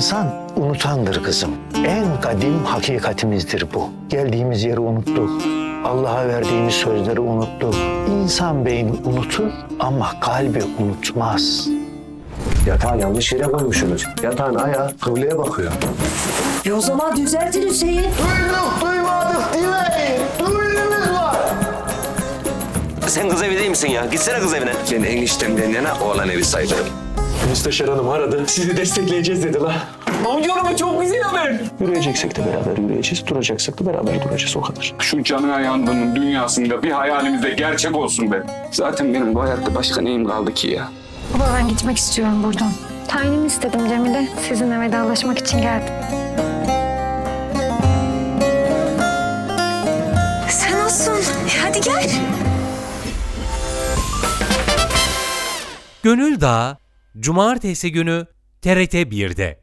İnsan unutandır kızım. En kadim hakikatimizdir bu. Geldiğimiz yeri unuttuk. Allah'a verdiğimiz sözleri unuttuk. İnsan beyni unutur ama kalbi unutmaz. Yatağı yanlış yere koymuşsunuz. Yatağın ayağı kıbleye bakıyor. E o zaman düzeltin Hüseyin. Duyduk duymadık dileyin. Duyduğumuz var. Sen kız evi değil misin ya? Gitsene kız evine. Ben eniştemden yana oğlan evi sayılırım. Müsteşar Hanım aradı. Sizi destekleyeceğiz dedi la. Amcaoğlum çok güzel haber. Yürüyeceksek de beraber yürüyeceğiz. Duracaksak da beraber duracağız o kadar. Şu canı yandığının dünyasında bir hayalimiz de gerçek olsun be. Zaten benim bu hayatta başka neyim kaldı ki ya? Baba ben gitmek istiyorum buradan. Tayinimi istedim Cemile. Sizinle vedalaşmak için geldim. Sen olsun. Hadi gel. Gönül Dağı Cumartesi günü TRT 1'de.